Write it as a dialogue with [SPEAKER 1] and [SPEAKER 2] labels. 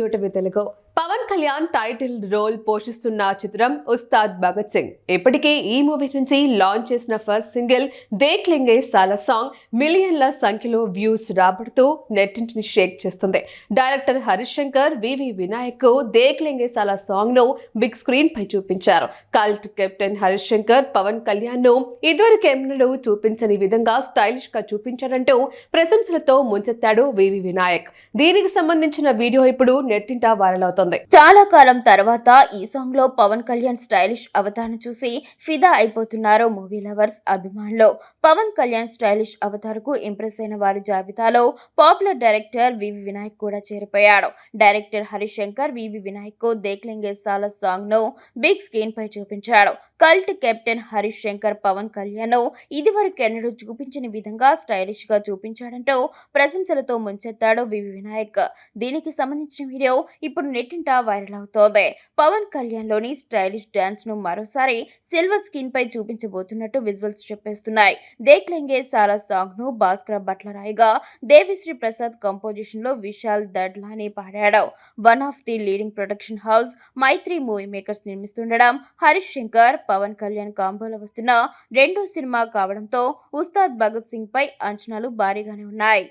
[SPEAKER 1] న్యూటవి Telugu. Pawan Kalyan title role పోషిస్తున్న చిత్రం ఉస్తాద్ భగత్ సింగ్. ఇప్పటికే ఈ మూవీ నుంచి లాంచ్ చేసిన ఫస్ట్ సింగిల్ దేక్ లెంగే సాలా సాంగ్ మిలియన్ల సంఖ్యలో వ్యూస్ రాబడుతూ నెట్టింటిని షేక్ చేస్తుంది. Director Harish Shankar V V Vinayak Dekh Lenge Saala సాంగ్ను big screen పై చూపించారు. కల్ట్ కెప్టెన్ హరీష్ శంకర్ పవన్ కళ్యాణ్ను ఇదివరకు ఎన్నడూ చూపించని విధంగా స్టైలిష్గా చూపించాడంటూ ప్రశంసలతో ముంచెత్తాడు వివి వినాయక్. దీనికి సంబంధించిన వీడియో ఇప్పుడు నెట్టింట వైరల్ అవుతోంది.
[SPEAKER 2] చాలా కాలం తర్వాత ఈ సాంగ్లో పవన్ కళ్యాణ్ స్టైలిష్ అవతారం చూసి ఫిదా అయిపోతున్నారు మూవీ లవర్స్ అభిమానులు. పవన్ కళ్యాణ్ స్టైలిష్ అవతారకు ఇంప్రెస్ అయిన వారి జాబితాలో popular director V V Vinayak కూడా చేరిపోయాడు. Director Harish Shankar V V Vinayak Dekh Lenge Saala సాంగ్ను big screen పై చూపించాడు. కల్ట్ కెప్టెన్ హరిశంకర్ పవన్ కళ్యాణ్ ఇదివరకెన్నడూ చూపించని విధంగా స్టైలిష్గా చూపించాడంటూ ప్రశంసలతో ముంచెత్తాడు వివి వినాయక్. దీనికి సంబంధించిన వీడియో ఇప్పుడు నెట్టింట వైరల్ అవుతోంది. పవన్ కళ్యాణ్లోని స్టైలిష్ డాన్స్ను మరోసారి సిల్వర్ స్క్రీన్ పై చూపించబోతున్నట్టు విజువల్స్ చెప్పేస్తున్నాయి. దేక్ లెంగే సారా సాంగ్ను భాస్కర్ భట్లరాయిగా దేవిశ్రీ ప్రసాద్ కంపోజిషన్లో విశాల్ దడ్లాని పాడాడు. One of the leading production house Mythri movie makers నిర్మిస్తుండడం Harish Shankar Pawan Kalyan కాంబోలో వస్తున్న రెండో సినిమా కావడంతో ఉస్తాద్ భగత్ సింగ్ పై అంచనాలు భారీగానే ఉన్నాయి.